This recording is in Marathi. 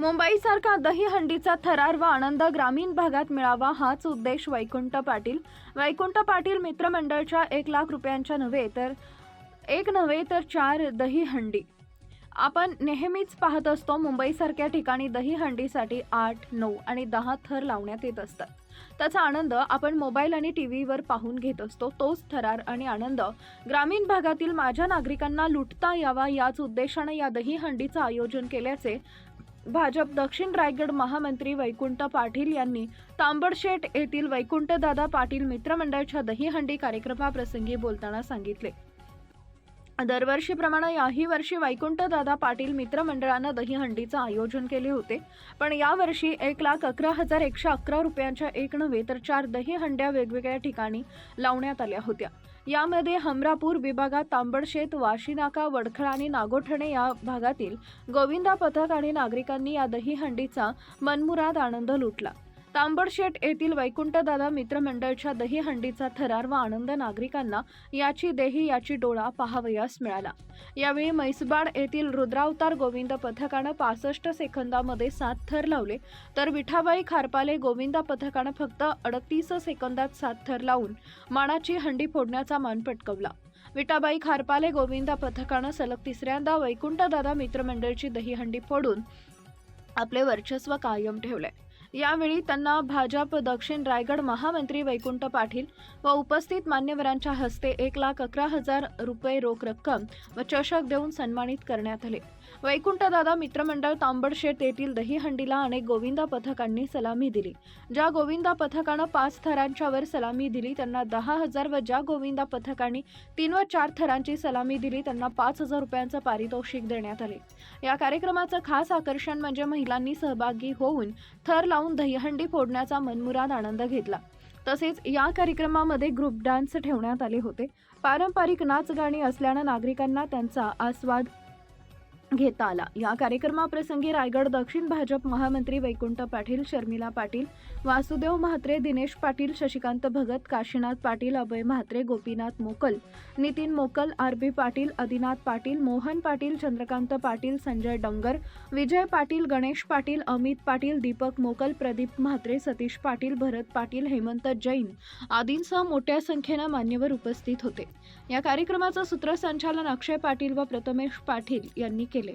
मुंबईसारखा दहीहंडीचा थरार व आनंद ग्रामीण भागात मिळावा हाच उद्देश वैकुंठ पाटील. वैकुंठ पाटील मित्रमंडळच्या एक लाख रुपयांच्या नव्हे तर एक नव्हे तर चार दहीहंडी. आपण नेहमीच पाहत असतो मुंबईसारख्या ठिकाणी दहीहंडीसाठी आठ नऊ आणि दहा थर लावण्यात येत असतात. त्याचा आनंद आपण मोबाईल आणि टी व्हीवर पाहून घेत असतो. तोच थरार आणि आनंद ग्रामीण भागातील माझ्या नागरिकांना लुटता यावा याच उद्देशाने या दहीहंडीचं आयोजन केल्याचे भाजप दक्षिण रायगड महामंत्री वैकुंठ पाटील यांनी तांबडशेट येथील वैकुंठदादा पाटील मित्रमंडळाच्या दहीहंडी कार्यक्रमाप्रसंगी बोलताना सांगितले. दरवर्षीप्रमाणे याही वर्षी वैकुंठदादा पाटील मित्रमंडळानं दहीहंडीचं आयोजन केले होते. पण यावर्षी एक लाख अकरा हजार एकशे अकरा रुपयांच्या एक नव्हे तर चार दहीहंड्या वेगवेगळ्या ठिकाणी लावण्यात आल्या होत्या. यामध्ये हमरापूर विभागात तांबडशेत वाशीनाका वडखळ आणि नागोठणे या भागातील गोविंदा पथक आणि नागरिकांनी या दहीहंडीचा मनमुराद आनंद लुटला. तांबडशेट येथील वैकुंठदादा मित्रमंडळच्या दहीहंडीचा थरार व आनंद नागरिकांना याची देही याची डोळा पाहावयास मिळाला. यावेळी म्हैसबाड येथील रुद्रावतार गोविंद पथकानं पासष्ट सेकंदामध्ये सात थर लावले तर विठाबाई खारपाले गोविंदा पथकानं फक्त अडतीस सेकंदात सात थर लावून मानाची हंडी फोडण्याचा मान पटकवला. विटाबाई खारपाले गोविंदा पथकानं सलग तिसऱ्यांदा वैकुंठदादा मित्रमंडळची दहीहंडी फोडून आपले वर्चस्व कायम ठेवले यावेळी त्यांना भाजप दक्षिण रायगड महामंत्री वैकुंठ पाटील व उपस्थित मान्यवरांच्या हस्ते एक लाख अकरा हजार रुपये रोख रक्कम व चषक देऊन सन्मानित करण्यात आले. वैकुंठदादा मित्रमंडळ तांबडशेत येथील दहीहंडीला अनेक गोविंदा पथकांनी सलामी दिली. ज्या गोविंदा पथकानं पाच थरांच्या वर सलामी दिली त्यांना दहा हजार व ज्या गोविंदा पथकांनी तीन व चार थरांची सलामी दिली त्यांना पाच हजार रुपयांचं पारितोषिक देण्यात आले. या कार्यक्रमाचं खास आकर्षण म्हणजे महिलांनी सहभागी होऊन थर लावून दहीहंडी फोडण्याचा मनमुराद आनंद घेतला. तसेच या कार्यक्रमामध्ये ग्रुप डान्स ठेवण्यात आले होते. पारंपरिक नाच गाणी असल्यानं नागरिकांना त्यांचा आस्वाद घेता आला. या कार्यक्रमाप्रसंगी रायगड दक्षिण भाजप महामंत्री वैकुंठ पाटील शर्मिला पाटील वासुदेव म्हात्रे दिनेश पाटील शशिकांत भगत काशीनाथ पाटील अभय म्हात्रे गोपीनाथ मोकल नितीन मोकल आर बी पाटील आदिनाथ पाटील मोहन पाटील चंद्रकांत पाटील संजय डंगर विजय पाटील गणेश पाटील अमित पाटील दीपक मोकल प्रदीप म्हात्रे सतीश पाटील भरत पाटील हेमंत जैन आदींसह मोठ्या संख्येनं मान्यवर उपस्थित होते. या कार्यक्रमाचं सूत्रसंचालन अक्षय पाटील व प्रथमेश पाटील यांनी केलं. খেলে